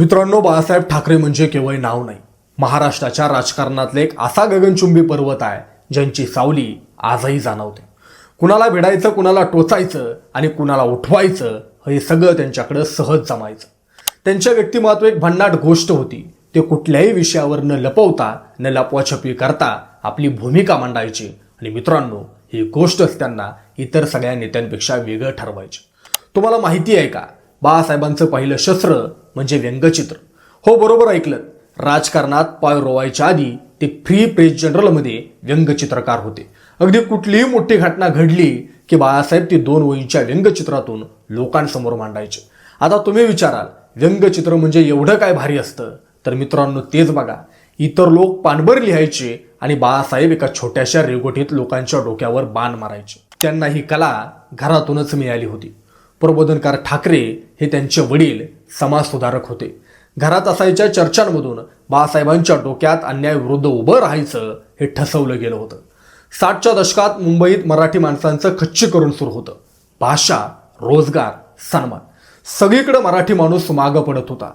मित्रांनो बाळासाहेब ठाकरे म्हणजे केवळ नाव नाही. महाराष्ट्राच्या राजकारणातले एक असा गगनचुंबी पर्वत आहे ज्यांची सावली आजही जाणवते. कुणाला भिडायचं कुणाला टोचायचं आणि कुणाला उठवायचं हे सगळं त्यांच्याकडं सहज जमायचं. त्यांच्या व्यक्तिमत्व एक भन्नाट गोष्ट होती. ते कुठल्याही विषयावर न लपवता न लपवाछपी करता आपली भूमिका मांडायची. आणि मित्रांनो ही गोष्टच त्यांना इतर सगळ्या नेत्यांपेक्षा वेगळं ठरवायची. तुम्हाला माहिती आहे का? बाळासाहेबांचं पहिलं शस्त्र म्हणजे व्यंगचित्र. हो बरोबर ऐकलं. राजकारणात पाय रोवायच्या आधी ते फ्री प्रेस जनरलमध्ये व्यंगचित्रकार होते. अगदी कुठलीही मोठी घटना घडली की बाळासाहेब ती दोन वहींच्या व्यंगचित्रातून लोकांसमोर मांडायचे. आता तुम्ही विचाराल व्यंगचित्र म्हणजे एवढं काय भारी असतं? तर मित्रांनो तेच बघा. इतर लोक पानभर लिहायचे आणि बाळासाहेब एका छोट्याशा रेगोटीत लोकांच्या डोक्यावर बाण मारायचे. त्यांना ही कला घरातूनच मिळाली होती. प्रबोधनकार ठाकरे हे त्यांचे वडील समाजसुधारक होते. घरात असायच्या चर्चांमधून बाळासाहेबांच्या डोक्यात अन्यायविरुद्ध उभं राहायचं हे ठसवलं गेलं होतं. साठच्या दशकात मुंबईत मराठी माणसांचं खच्चीकरण सुरू होतं. भाषा रोजगार सन्मान सगळीकडे मराठी माणूस मागं पडत होता.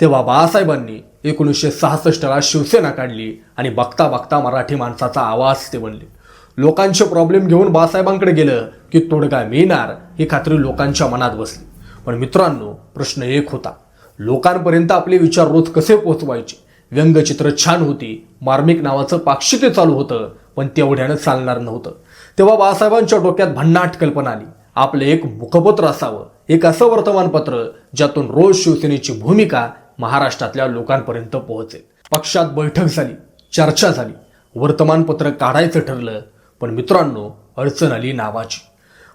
तेव्हा बाळासाहेबांनी एकोणीसशे सहासष्टला शिवसेना काढली आणि बघता बघता मराठी माणसाचा आवाज ते बनले. लोकांचे प्रॉब्लेम घेऊन बाळासाहेबांकडे गेलं की तोडगा मिळणार ही खात्री लोकांच्या मनात बसली. पण मित्रांनो प्रश्न एक होता. लोकांपर्यंत आपले विचार रोज कसे पोहोचवायचे? व्यंगचित्र छान होती. मार्मिक नावाचं पाक्षिके चालू होतं पण तेवढ्यानं चालणार नव्हतं. तेव्हा बाळासाहेबांच्या डोक्यात भन्नाट कल्पना आली. आपलं एक मुखपत्र असावं एक असं वर्तमानपत्र ज्यातून रोज शिवसेनेची भूमिका महाराष्ट्रातल्या लोकांपर्यंत पोहोचेल. पक्षात बैठक झाली चर्चा झाली वर्तमानपत्र काढायचं ठरलं पण मित्रांनो अडचण आली नावाची.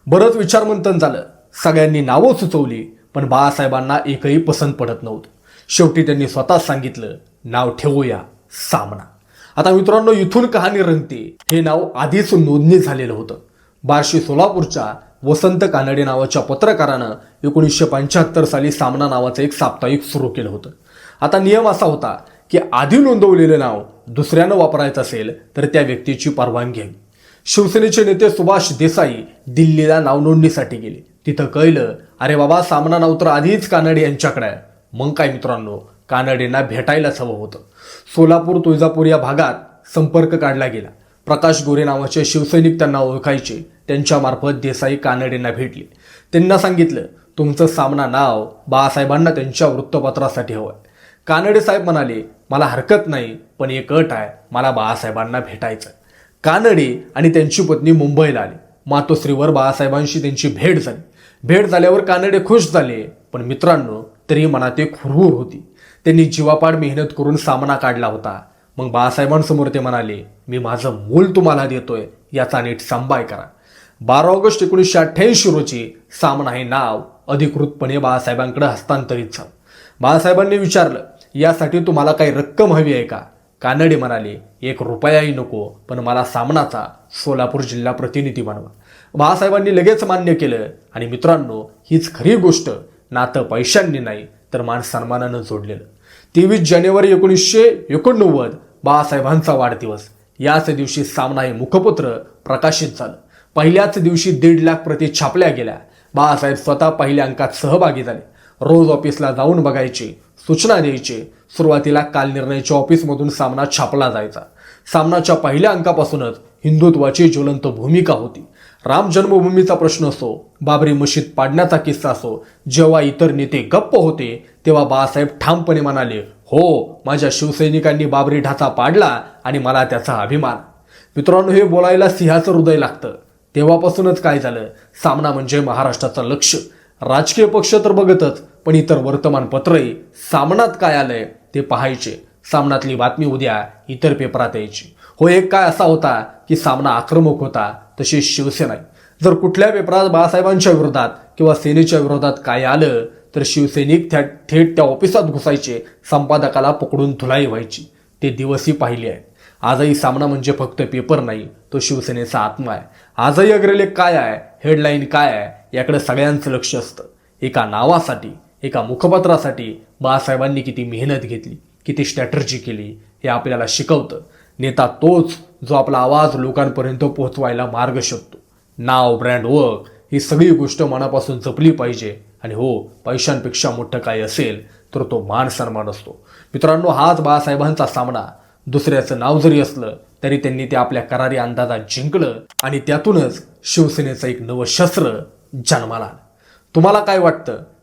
बरंच विचारमंथन झालं. सगळ्यांनी नावं सुचवली पण बाळासाहेबांना एकही पसंत पडत नव्हतं. शेवटी त्यांनी स्वतःच सांगितलं नाव ठेवूया सामना. आता मित्रांनो इथून कहाणी रंगते. हे नाव आधीच नोंदणी झालेलं होतं. बार्शी सोलापूरच्या वसंत कानडे नावाच्या पत्रकारानं एकोणीसशे पंच्याहत्तर साली सामना नावाचं एक साप्ताहिक सुरू केलं होतं. आता नियम असा होता की आधी नोंदवलेलं नाव दुसऱ्यानं वापरायचं असेल तर त्या व्यक्तीची परवानगी घ्यावी शिवसेनेचे नेते सुभाष देसाई दिल्लीला नावनोंदणीसाठी गेले. तिथं कळलं अरे बाबा सामना नाव तर आधीच कानडे यांच्याकडे आहे. मग काय मित्रांनो कानडेंना भेटायलाच हवं होतं. सोलापूर तुळजापूर या भागात संपर्क काढला गेला. प्रकाश गोरे नावाचे शिवसैनिक त्यांना ओळखायचे. त्यांच्यामार्फत देसाई कानडेंना भेटले. त्यांना सांगितलं तुमचं सामना नाव बाळासाहेबांना त्यांच्या वृत्तपत्रासाठी हवं आहे. कानडे साहेब म्हणाले मला हरकत नाही पण एक अट आहे. मला बाळासाहेबांना भेटायचं आहे. कानडे आणि त्यांची पत्नी मुंबईला आली. मातोश्रीवर बाळासाहेबांशी त्यांची भेट झाली. भेट झाल्यावर कानडे खुश झाले. पण मित्रांनो तरी मनात एक हुरहुर होती. त्यांनी जीवापाड मेहनत करून सामना काढला होता. मग बाळासाहेबांसमोर ते म्हणाले मी माझं मूल तुम्हाला देतोय याचा नीट सांभाळ करा. बारा ऑगस्ट एकोणीसशे अठ्ठ्याऐंशी रोजी सामना हे नाव अधिकृतपणे बाळासाहेबांकडे हस्तांतरित झालं. बाळासाहेबांनी विचारलं यासाठी तुम्हाला काही रक्कम हवी आहे का? कानडे म्हणाले एक रुपयाही नको पण मला सामनाचा सोलापूर जिल्हा प्रतिनिधी बनवा. बाळासाहेबांनी लगेच मान्य केलं. आणि मित्रांनो हीच खरी गोष्ट नातं पैशांनी नाही तर मान सन्मानानं जोडलेलं. तेवीस जानेवारी एकोणीसशे एकोणनव्वद बाळासाहेबांचा वाढदिवस. याच दिवशी सामना हे मुखपत्र प्रकाशित झालं. पहिल्याच दिवशी दीड लाख प्रती छापल्या गेल्या. बाळासाहेब स्वतः पहिल्या अंकात सहभागी झाले. रोज ऑफिसला जाऊन बघायचे सूचना द्यायची. सुरुवातीला कालनिर्णयाच्या ऑफिसमधून सामना छापला जायचा. सामनाच्या पहिल्या अंकापासूनच हिंदुत्वाची ज्वलंत भूमिका होती. राम जन्मभूमीचा प्रश्न असो बाबरी मशीद पाडण्याचा किस्सा असो जेव्हा इतर नेते गप्प होते तेव्हा बाळासाहेब ठामपणे म्हणाले हो माझ्या शिवसैनिकांनी बाबरी ढाचा पाडला आणि मला त्याचा अभिमान. मित्रांनो हे बोलायला सिंहाचं हृदय लागतं. तेव्हापासूनच काय झालं? सामना म्हणजे महाराष्ट्राचं लक्ष राजकीय पक्ष तर बघतच पण इतर वर्तमानपत्रही सामनात काय आलंय ते पाहायचे. सामनातली बातमी उद्या इतर पेपरात यायची. हो एक काय असा होता की सामना आक्रमक होता तशी शिवसेना. जर कुठल्या पेपरात बाळासाहेबांच्या विरोधात किंवा सेनेच्या विरोधात काय आलं तर शिवसैनिक त्या थेट त्या ऑफिसात घुसायचे संपादकाला पकडून धुलाई व्हायची. ते दिवसही पाहिले आहेत. आजही सामना म्हणजे फक्त पेपर नाही तो शिवसेनेचा आत्मा आहे. आजही अग्रलेख काय आहे? हेडलाईन काय आहे? याकडे सगळ्यांचं लक्ष असतं. एका नावासाठी एका मुखपत्रासाठी बाळासाहेबांनी किती मेहनत घेतली किती स्ट्रॅटर्जी केली हे आपल्याला शिकवतं. नेता तोच जो आपला आवाज लोकांपर्यंत पोहोचवायला मार्ग शोधतो. नाव ब्रँड वर्क ही सगळी गोष्ट मनापासून जपली पाहिजे. आणि हो पैशांपेक्षा मोठं काही असेल तर तो मान सन्मान असतो. मित्रांनो हाच बाळासाहेबांचा सामना. दुसऱ्याचं नाव जरी असलं तरी त्यांनी ते आपल्या करारी अंदाजात जिंकलं आणि त्यातूनच शिवसेनेचं एक नवं शस्त्र जन्माला तुम्हाला काय वाटतं?